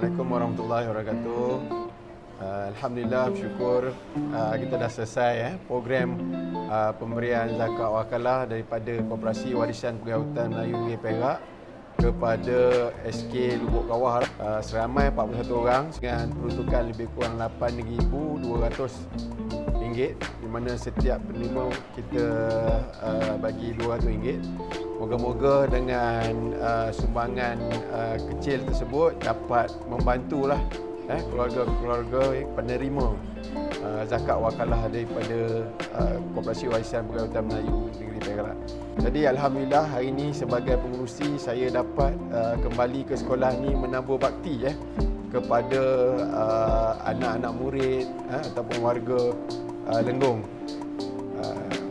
Assalamualaikum warahmatullahi wabarakatuh. Uh, Alhamdulillah bersyukur. Uh, kita dah selesai eh, program uh, pemberian zakat wakalah daripada Koperasi Warisan Pegawai Hutan Melayu Negeri Perak kepada SK Lubuk Kawah seramai 41 orang dengan peruntukan lebih kurang RM8,200 di mana setiap penerima kita bagi RM200 Moga-moga dengan uh, sumbangan uh, kecil tersebut dapat membantulah eh, keluarga-keluarga penerima uh, zakat wakalah daripada uh, Koperasi Warisan Pegawai Hutan Melayu Negeri Perak. Jadi Alhamdulillah hari ini sebagai pengurusi saya dapat uh, kembali ke sekolah ni menambah bakti eh, kepada uh, anak-anak murid eh, ataupun warga uh, Lenggong.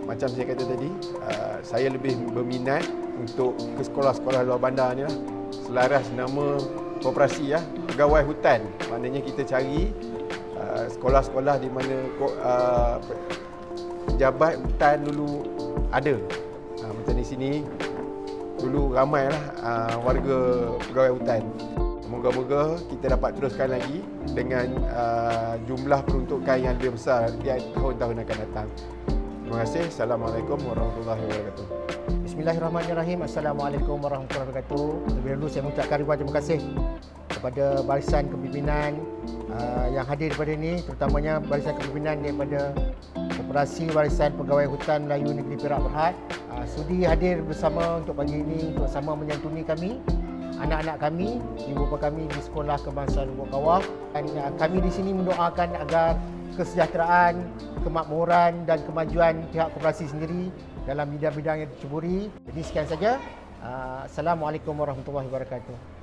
Macam saya kata tadi, uh, saya lebih berminat untuk ke sekolah-sekolah luar bandar ni lah. Selaras nama koperasi ya, pegawai hutan. Maknanya kita cari uh, sekolah-sekolah di mana uh, pejabat hutan dulu ada. Uh, macam di sini dulu ramailah uh, warga pegawai hutan. Moga-moga kita dapat teruskan lagi dengan uh, jumlah peruntukan yang lebih besar di tahun-tahun akan datang. Terima kasih. Assalamualaikum warahmatullahi wabarakatuh. Bismillahirrahmanirrahim. Assalamualaikum warahmatullahi wabarakatuh. Terlebih dahulu saya mengucapkan ribuan terima kasih kepada barisan kepimpinan uh, yang hadir pada ini terutamanya barisan kepimpinan daripada Koperasi Warisan Pegawai Hutan Melayu Negeri Perak Berhad uh, sudi hadir bersama untuk pagi ini untuk sama menyantuni kami anak-anak kami, ibu bapa kami di Sekolah Kebangsaan Lubuk Kawah dan uh, kami di sini mendoakan agar kesejahteraan, kemakmuran dan kemajuan pihak koperasi sendiri dalam bidang-bidang yang diceburi. Jadi sekian saja. Uh, Assalamualaikum warahmatullahi wabarakatuh.